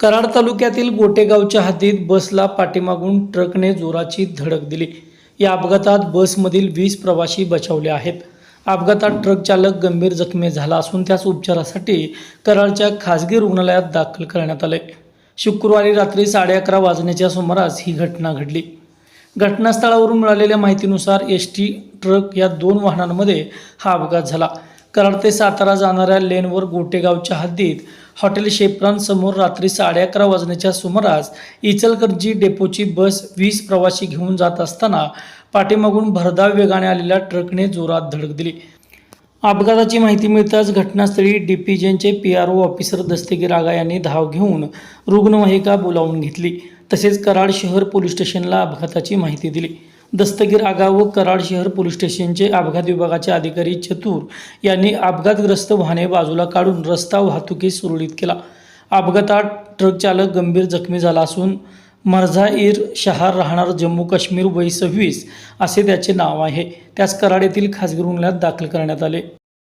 कराड तालुक्यातील गोटेगावच्या हद्दीत बसला पाठीमागून ट्रकने जोराची धडक दिली. या अपघातात बसमधील वीस प्रवासी बचावले आहेत. अपघातात ट्रक चालक गंभीर जखमी झाला असून त्यास उपचारासाठी कराडच्या खासगी रुग्णालयात दाखल करण्यात आले. शुक्रवारी रात्री साडे अकरा वाजण्याच्या सुमारास ही घटना घडली. घटनास्थळावरून मिळालेल्या माहितीनुसार एस टी ट्रक या दोन वाहनांमध्ये हा अपघात झाला. कराड ते सातारा जाणाऱ्या लेनवर गोटेगावच्या हद्दीत हॉटेल शेप्रांसमोर रात्री साडे अकरा वाजण्याच्या सुमारास इचलकरंजी डेपोची बस वीस प्रवासी घेऊन जात असताना पाठीमागून भरधाव वेगाने आलेल्या ट्रकने जोरात धडक दिली. अपघाताची माहिती मिळताच घटनास्थळी डीपीजेनचे P R O officer Dastagir Aga यांनी धाव घेऊन रुग्णवाहिका बोलावून घेतली. तसेच कराड शहर पोलीस स्टेशनला अपघाताची माहिती दिली. दस्तगीर आगा व कराड शहर पोलीस स्टेशनचे अपघात विभागाचे अधिकारी चतुर यांनी अपघातग्रस्त वाहने बाजूला काढून रस्ता वाहतुकीस सुरळीत केला. अपघातात ट्रक चालक गंभीर जखमी झाला असून मर्झाईर शहार राहणार जम्मू काश्मीर वय सव्वीस असे त्याचे नाव आहे. त्यास कराड येथील खासगी रुग्णालयात दाखल करण्यात आले.